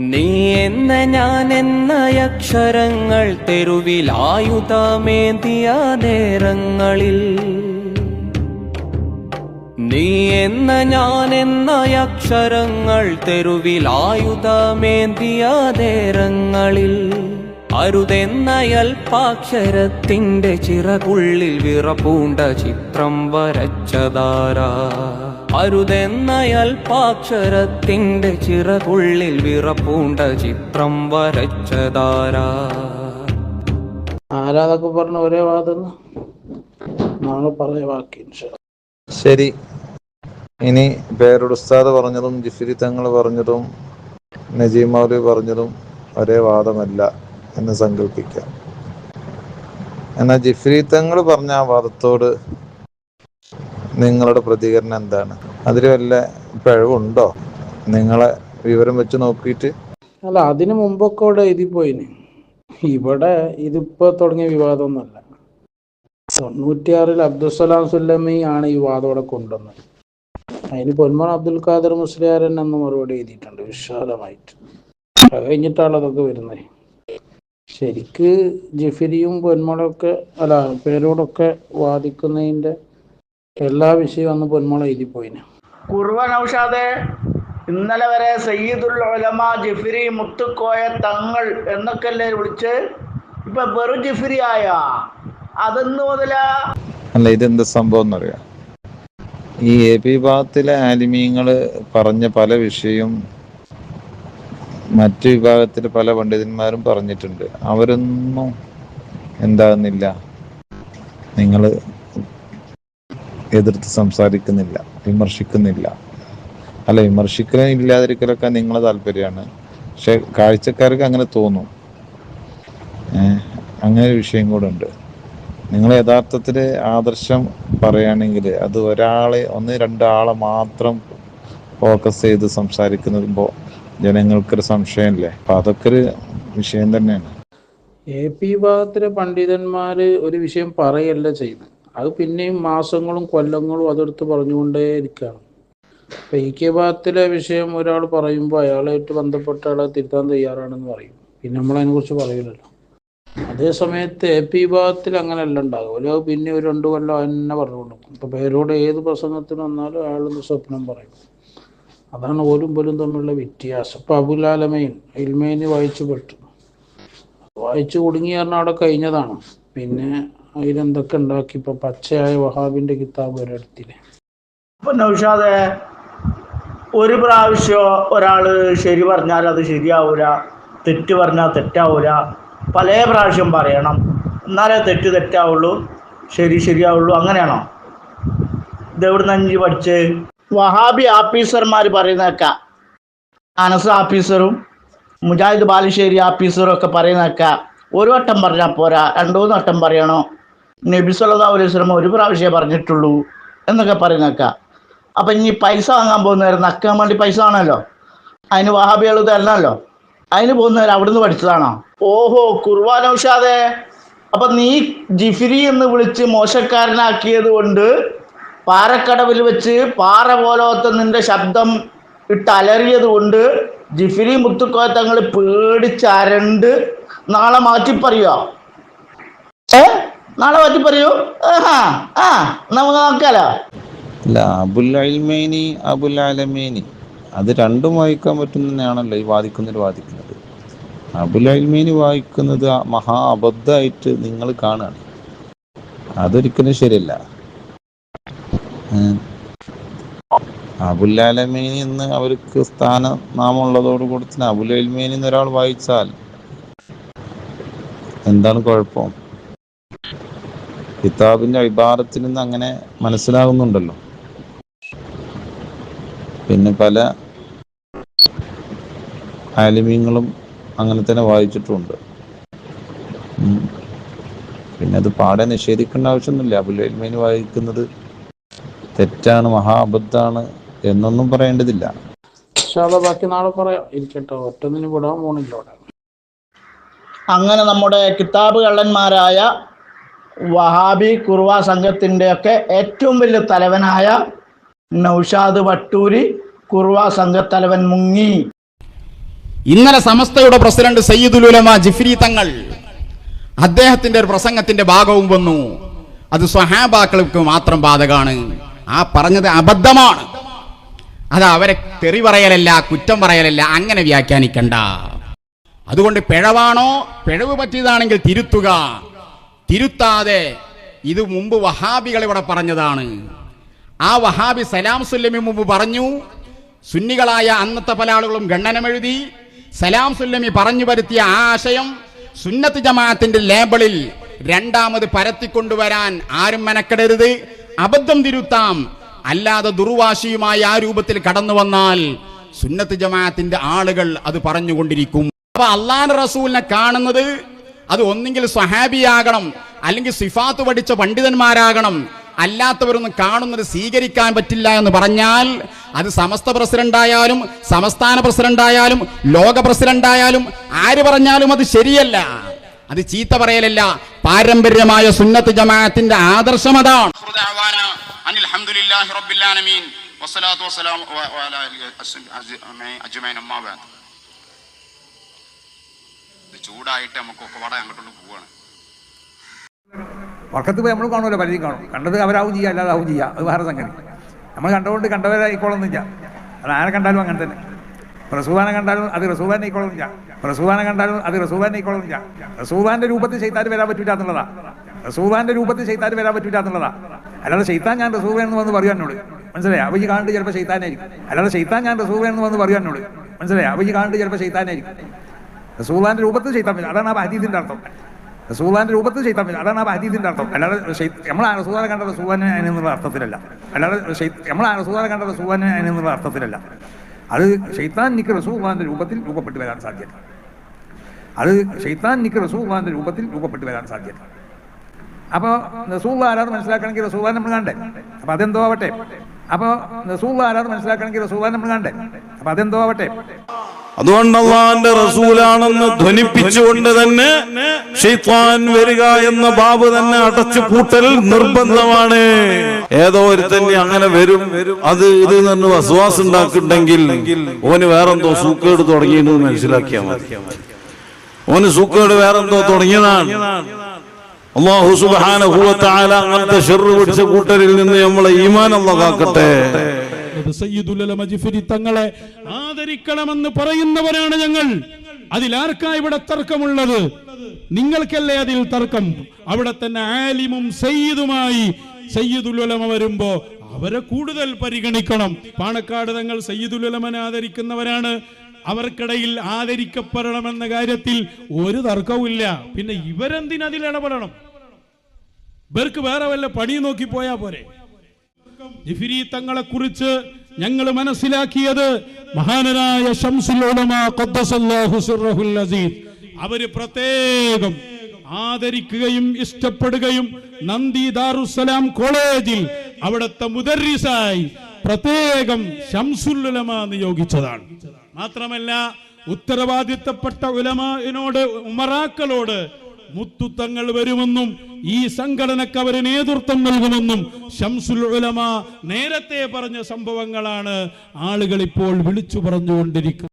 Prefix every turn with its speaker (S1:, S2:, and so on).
S1: നീ എന്ന ഞാൻ എന്ന അക്ഷരങ്ങൾ തെരുവിലായുധമേന്തിയ നേരങ്ങളിൽ. നീ എന്ന ഞാൻ എന്ന അക്ഷരങ്ങൾ തെരുവിലായുധമേന്തിയ നേരങ്ങളിൽ. അരുതെന്ന അല്പാക്ഷരത്തിന്റെ ചിറകുള്ളിൽ വിറപൂണ്ട ചിത്രം വരച്ചതാരാ. അരുതെന്ന പാക്ഷരത്തിന്റെ ചിറകുള്ളിൽ വിറപ്പൂണ്ട ചിത്രം വരച്ചതാരാ?
S2: ആരാതൊക്കെ പറഞ്ഞ ഒരേ വാദം? നാളെ പറയ ബാക്കി
S3: ശരി. ഇനി പേരുടെ ഉസ്താദ് പറഞ്ഞതും ജിഫിരി തങ്ങൾ പറഞ്ഞതും നജീം മൗലി പറഞ്ഞതും ഒരേ വാദമല്ല എന്ന് സങ്കല്പിക്കാം. എന്നാൽ ജിഫ്രി തങ്ങൾ പറഞ്ഞ ആ വാദത്തോട് നിങ്ങളുടെ പ്രതികരണം എന്താണ്? അതിൽ വല്ല പിഴവുണ്ടോ? നിങ്ങളെ വിവരം വെച്ച് നോക്കിയിട്ട്.
S2: അല്ല അതിനു മുമ്പൊക്കെ ഇവിടെ എഴുതിപ്പോയിന് ഇവിടെ ഇതിപ്പോ തുടങ്ങിയ വിവാദമൊന്നുമല്ല. തൊണ്ണൂറ്റിയാറിൽ അബ്ദുസലാം സുല്ലമി ആണ് ഈ വാദം ഇവിടെ കൊണ്ടുവന്നത്. അതിന് പൊന്മോൻ അബ്ദുൽ ഖാദർ മുസ്ലിയാരൻ എന്ന് മറുപടി എഴുതിയിട്ടുണ്ട് വിശാലമായിട്ട്. അത് കഴിഞ്ഞിട്ടാണ് അതൊക്കെ വരുന്നത്. ശരിക്ക് ജിഫിരിയും പൊന്മോളൊക്കെ അല്ല പേരോടൊക്കെ വാദിക്കുന്നതിന്റെ എല്ലാ വിഷയവും അന്ന് പൊന്മള എഴുതിപ്പോയിന്
S4: കുർവ നൗഷാദെ ഇന്നലെ വരെ സയ്യിദുൽ ഉലമ ജിഫിരി മുത്തുക്കോയ തങ്ങൾ എന്നൊക്കെയല്ലേ വിളിച്ച്? ഇപ്പൊ വെറു ജിഫിരി ആയ? അതെന്ന് മുതലാ?
S3: അല്ല ഇതെന്ത് സംഭവം എന്നറിയാം? ഈ എ പി വിഭാഗത്തിലെ ആലിമീങ്ങൾ പറഞ്ഞ പല വിഷയവും മറ്റു വിഭാഗത്തിലെ പല പണ്ഡിതന്മാരും പറഞ്ഞിട്ടുണ്ട്. അവരൊന്നും എന്താകുന്നില്ല നിങ്ങൾ എതിർത്ത് സംസാരിക്കുന്നില്ല വിമർശിക്കുന്നില്ല. അല്ല വിമർശിക്കലും ഇല്ലാതിരിക്കലൊക്കെ നിങ്ങളെ താല്പര്യമാണ്. പക്ഷെ കാഴ്ചക്കാർക്ക് അങ്ങനെ തോന്നും. അങ്ങനെ ഒരു വിഷയം കൂടെ ഉണ്ട്. നിങ്ങൾ യഥാർത്ഥത്തിൽ ആദർശം പറയുകയാണെങ്കിൽ അത് ഒരാളെ ഒന്ന് രണ്ടാളെ മാത്രം ഫോക്കസ് ചെയ്ത് സംസാരിക്കുമ്പോൾ ജനങ്ങൾക്കൊരു സംശയമില്ലേ? അപ്പൊ അതൊക്കെ ഒരു വിഷയം തന്നെയാണ്.
S2: എ പി വിഭാഗത്തിലെ പണ്ഡിതന്മാര് ഒരു വിഷയം പറയല്ല ചെയ്യുന്നത്. അത് പിന്നെയും മാസങ്ങളും കൊല്ലങ്ങളും അതെടുത്ത് പറഞ്ഞുകൊണ്ടേ ഇരിക്കുകയാണ് അപ്പൊ ഇ കെ വിഭാഗത്തിലെ വിഷയം ഒരാൾ പറയുമ്പോൾ അയാളായിട്ട് ബന്ധപ്പെട്ട ആളെ തിരുത്താൻ തയ്യാറാണെന്ന് പറയും. പിന്നെ നമ്മൾ അതിനെക്കുറിച്ച് പറയില്ലല്ലോ അതേ സമയത്ത് എ പി വിഭാഗത്തിൽ അങ്ങനെയല്ല ഉണ്ടാകും ഒരു പിന്നെ ഒരു രണ്ടു കൊല്ലം തന്നെ പറഞ്ഞുകൊണ്ടു ഇപ്പൊ പേരോട് ഏത് പ്രസംഗത്തിന് വന്നാലും അയാളൊന്ന് സ്വപ്നം പറയും. അതാണ് ഓരും പോലും തമ്മിലുള്ള വ്യത്യാസം. ഇപ്പൊ അബുലാലമയും ഇൽമേനി വായിച്ചു പെട്ടു. വായിച്ചു കുടുങ്ങി പറഞ്ഞാൽ അവിടെ കഴിഞ്ഞതാണ്. പിന്നെ അതിലെന്തൊക്കെ ഉണ്ടാക്കി? ഇപ്പൊ പച്ചയായ വഹാബിന്റെ കിതാബ് എടുത്തില്ലേ
S4: നൗഷാദ് നൗഷാദെ ഒരു പ്രാവശ്യം ഒരാൾ ശരി പറഞ്ഞാൽ അത് ശരിയാവൂല തെറ്റ് പറഞ്ഞാൽ തെറ്റാവൂല പല പ്രാവശ്യം പറയണം. എന്നാലേ തെറ്റ് തെറ്റാവുള്ളൂ ശരി ശരിയാവുള്ളൂ അങ്ങനെയാണോ? ഇതെവിടുന്ന് അഞ്ച് പഠിച്ച്? വഹാബി ആഫീസർമാർ പറയുന്നേക്ക അനസ് ആഫീസറും മുജാഹിദ് ബാലുശ്ശേരി ആഫീസറും ഒക്കെ പറയുന്നേക്ക ഒരു വട്ടം പറഞ്ഞാൽ പോരാ രണ്ടു മൂന്ന് വട്ടം പറയണോ? നബി സല്ലല്ലാഹു അലൈഹി വസല്ലം ഒരു പ്രാവശ്യമേ പറഞ്ഞിട്ടുള്ളൂ എന്നൊക്കെ പറയുന്നൊക്കെ അപ്പം ഇനി പൈസ വാങ്ങാൻ പോകുന്നവർ നക്കാൻ വേണ്ടി പൈസ ആണല്ലോ അതിന് വഹാബികൾ തരണമല്ലോ? അതിന് പോകുന്നവർ അവിടുന്ന് പഠിച്ചതാണോ? ഓഹോ കുർബാനൌഷാദെ അപ്പൊ നീ ജിഫിരി എന്ന് വിളിച്ച് മോശക്കാരനാക്കിയത് കൊണ്ട് പാറക്കടവിൽ വെച്ച് പാറ പോലത്തെ നിന്റെ ശബ്ദം ഇട്ട് അലറിയത് കൊണ്ട് ജിഫിരി മുത്തുക്കോത്തങ്ങൾ പേടിച്ചരണ്ട് നാളെ മാറ്റി നാളെ പറ്റി പറയൂ. ആ നമുക്ക് നോക്കാലോ.
S3: അല്ല അബുൽ അൽമേനി അബുൽ അലമേനി അത് രണ്ടും വായിക്കാൻ പറ്റുന്നതാണല്ലോ ഈ വാദിക്കുന്നവർ വാദിക്കുന്നത്. അബുൽ അൽമേനി വായിക്കുന്നത് മഹാ അബദ്ധമായിട്ട് നിങ്ങൾ കാണുകയാണ്. അതൊരിക്കലും ശരിയല്ല. അബുൽ അലമേനി എന്ന് അവർക്ക് സ്ഥാനനാമമുള്ളതോട് കൂടി തന്നെ അബുൽ അൽമേനി എന്നൊരാൾ വായിച്ചാൽ എന്താണ് കുഴപ്പം? കിതാബിന്റെ ഇബാറത്തിൽ നിന്ന് അങ്ങനെ മനസ്സിലാകുന്നുണ്ടല്ലോ. പിന്നെ പല ആലിമീങ്ങളും അങ്ങനെ തന്നെ വായിച്ചിട്ടുമുണ്ട്. പിന്നെ അത് പാടെ നിഷേധിക്കേണ്ട ആവശ്യമൊന്നുമില്ല. അബുലൈൽമേനി വായിക്കുന്നത് തെറ്റാണ് മഹാ അബദ്ധാണ് എന്നൊന്നും പറയേണ്ടതില്ല.
S2: പക്ഷെ അത് ബാക്കി നാളെ പറയാം. ഇരിക്കട്ടെ ഒറ്റൊന്നിന് വിടാൻ പോണില്ല
S4: അങ്ങനെ നമ്മുടെ കിതാബ് കള്ളന്മാരായ വഹാബി കുർവ സംഘത്തിന്റെ ഒക്കെ ഏറ്റവും വലിയ തലവനായ നൌഷാദ് വട്ടൂരി കുർവ സംഘത്തലവൻ മുങ്ങി.
S5: ഇന്നലെ സമസ്തയുടെ പ്രസിഡന്റ് സയ്യിദുൽ ഉലമ ജിഫ്രി തങ്ങൾ അദ്ദേഹത്തിന്റെ ഒരു പ്രസംഗത്തിന്റെ ഭാഗവും വന്നു. അത് സ്വഹാബാക്കൾക്ക് മാത്രം ബാധകാണ്. ആ പറഞ്ഞത് അബദ്ധമാണ്. അത് അവരെ തെറി പറയലല്ല കുറ്റം പറയലല്ല അങ്ങനെ വ്യാഖ്യാനിക്കണ്ട. അതുകൊണ്ട് പിഴവാണോ പിഴവ് പറ്റിയതാണെങ്കിൽ തിരുത്തുക. തിരുത്താതെ ഇത് മുമ്പ് വഹാബികൾ ഇവിടെ പറഞ്ഞതാണ്. ആ വഹാബി സലാം സുല്ലമി മുമ്പ് പറഞ്ഞു സുന്നികളായ അന്നത്തെ പല ആളുകളും ഖണ്ഡനമെഴുതി സലാം സുല്ലമി പറഞ്ഞു വരുത്തിയ ആ ആശയം സുന്നത്ത് ജമാഅത്തിന്റെ ലേബിളിൽ രണ്ടാമത് പരത്തിക്കൊണ്ടുവരാൻ ആരും മെനക്കെടരുത്. അബദ്ധം തിരുത്താം. അല്ലാതെ ദുർവാശിയുമായി ആ രൂപത്തിൽ കടന്നു വന്നാൽ സുന്നത്ത് ജമാഅത്തിന്റെ ആളുകൾ അത് പറഞ്ഞുകൊണ്ടിരിക്കും. അപ്പൊ അള്ളാൻ റസൂലിനെ കാണുന്നത് അത് ഒന്നെങ്കിൽ സഹാബിയാകണം അല്ലെങ്കിൽ സിഫാത്ത് പഠിച്ച പണ്ഡിതന്മാരാകണം. അല്ലാത്തവരൊന്നും കാണുന്നത് സ്വീകരിക്കാൻ പറ്റില്ല എന്ന് പറഞ്ഞാൽ അത് സമസ്ത പ്രസിഡന്റായാലും സംസ്ഥാന പ്രസിഡന്റായാലും ലോക പ്രസിഡന്റായാലും ആര് പറഞ്ഞാലും അത് ശരിയല്ല. അത് ചീത്ത പറയലല്ല. പാരമ്പര്യമായ സുന്നത്ത് ജമാഅത്തിന്റെ ആദർശം അതാണ്. ചൂടായിട്ട് നമുക്കൊക്കെ വട അങ്ങോട്ടോട്ട് പോവാണ്.
S6: വർക്കത്ത് പോയി നമ്മൾ കാണുമല്ലോ പലരും കാണും. കണ്ടത് അവരാവും ചെയ്യുക അല്ലാതെ ആവും ചെയ്യുക അത് വേറെ സംഗതി. നമ്മൾ കണ്ടുകൊണ്ട് കണ്ടവരായിക്കോളൊന്നുമില്ല അത് ആരെ കണ്ടാലും അങ്ങനെ തന്നെ. റസൂബാനെ കണ്ടാലും അത് റസൂബാനെ ആയിക്കോളൊന്നുമില്ല റസൂബാനെ കണ്ടാലും അത് റസൂബാനെ ആയിക്കോളൊന്നുമില്ല റസൂബാന്റെ രൂപത്തിൽ ചെയ്താൽ വരാൻ പറ്റൂല എന്നുള്ളതാ. റസൂബാന്റെ രൂപത്തിൽ ചെയ്താൽ വരാൻ പറ്റൂല എന്നുള്ളതാ. അല്ലാതെ ചെയ്താൻ ഞാൻ റസൂബാണെന്ന് വന്ന് പറയൂ എന്നോട്. മനസ്സിലായി? അവയ്ക്ക് കാണിട്ട് ചിലപ്പോൾ ചെയ്താനായിരിക്കും അല്ലാതെ ചെയ്താൻ ഞാൻ റസൂബാണെന്ന് വന്ന് പറയൂ എന്നോട്. മനസ്സിലായി? അവയ്ക്ക് കാണിട്ട് ചിലപ്പോൾ ചെയ്താനായിരിക്കും റസൂദാന്റെ രൂപത്തിൽ ചെയ്താൽ അതാണ് ആ ഹദീസിന്റെ അർത്ഥം. റസൂള്ളാന്റെ രൂപത്തിൽ ചെയ്താൽ അതാണ് ആ ഹദീസിന്റെ അർത്ഥം. അല്ലാതെ നമ്മൾ ആ കണ്ട റസൂദാനെ അതിനെന്നുള്ള അർത്ഥത്തിലല്ല. അല്ലാതെ നമ്മൾ ആ കണ്ട റസൂദാനെ അതിനെന്നുള്ള അർത്ഥത്തിലല്ല. അത് ഷെയ്ത്താൻ നിക്ക് റസൂദാന്റെ രൂപത്തിൽ രൂപപ്പെട്ടു വരാൻ സാധ്യത. അത് ഷെയ്ത്താൻ നിക്ക് റസൂദാന്റെ രൂപത്തിൽ രൂപപ്പെട്ടു വരാൻ സാധ്യത. അപ്പോൾ റസൂള്ള ആരാന്ന് മനസ്സിലാക്കണമെങ്കിൽ റസൂദാൻ നമ്മൾ കണ്ടേ. അപ്പോൾ അതെന്തോ ആവട്ടെ? അപ്പോൾ റസൂള്ള ആരാന്ന് മനസ്സിലാക്കണമെങ്കിൽ റസൂദാൻ നമ്മൾ കണ്ടേ. അപ്പോൾ അതെന്തോ ആവട്ടെ?
S7: അതുകൊണ്ട് അള്ളാന്റെ റസൂലാണെന്ന് ധ്വനിപ്പിച്ചുകൊണ്ട് തന്നെ ഷെയ്ത്താൻ വരിക എന്ന ബാബ് തന്നെ അടച്ചു പൂട്ടൽ നിർബന്ധമാണ്. ഏതോ ഒരുത്തന്നെ അങ്ങനെ വരും. അത് ഇത് നിന്ന് വസ്വാസം ഉണ്ടാക്കിണ്ടെങ്കിൽ ഓന് വേറെന്തോ സൂക്കേട് തുടങ്ങിയെന്ന് മനസ്സിലാക്കിയാൽ മതി. ഓന് സൂക്കേട് വേറെന്തോ തുടങ്ങിയതാണ്. അള്ളാഹു തആല അങ്ങനത്തെ ഷെറു പിടിച്ച കൂട്ടരിൽ നിന്ന് നമ്മളെ ഈമാൻ അള്ളാഹ് കാക്കട്ടെ
S8: സയ്യിദുൽ സയ്യിദുലമജിഫിരി തങ്ങളെ ആദരിക്കണമെന്ന് പറയുന്നവരാണ് ഞങ്ങൾ. അതിലാർക്കാ ഇവിടെ തർക്കമുള്ളത്? നിങ്ങൾക്കല്ലേ അതിൽ തർക്കം? അവിടെ തന്നെ ആലിമും സയ്യിദുമായി സയ്യിദുലമ വരുമ്പോ അവരെ കൂടുതൽ പരിഗണിക്കണം. പാണക്കാട് തങ്ങൾ സയ്യിദുലമനെ ആദരിക്കുന്നവരാണ്. അവർക്കിടയിൽ ആദരിക്കപ്പെടണമെന്ന കാര്യത്തിൽ ഒരു തർക്കവുമില്ല പിന്നെ ഇവരെന്തിനതിൽ ഇടപെടണം? ഇവർക്ക് വേറെ വല്ല പണി നോക്കി പോയാ പോരെ? ജിഫിരി തങ്ങളെ കുറിച്ച് ഞങ്ങൾ മനസ്സിലാക്കിയത് മഹാനരായ അവർ പ്രത്യേകം ആദരിക്കുകയും ഇഷ്ടപ്പെടുകയും നന്ദി ദാറുസലാം കോളേജിൽ അവിടുത്തെ മുദർരിസായി പ്രത്യേകം ശംസുൽ ഉലമ നിയോഗിച്ചതാണ്. മാത്രമല്ല ഉത്തരവാദിത്തപ്പെട്ട ഉലമാനോട് ഉമറാക്കളോട് മുത്തുത്തങ്ങൾ വരുമെന്നും ഈ സംഘടനക്ക് അവർ നേതൃത്വം നൽകുമെന്നും ഷംസുൽ ഉലമ നേരത്തെ പറഞ്ഞ സംഭവങ്ങളാണ് ആളുകൾ ഇപ്പോൾ വിളിച്ചു പറഞ്ഞുകൊണ്ടിരിക്കുന്നത്.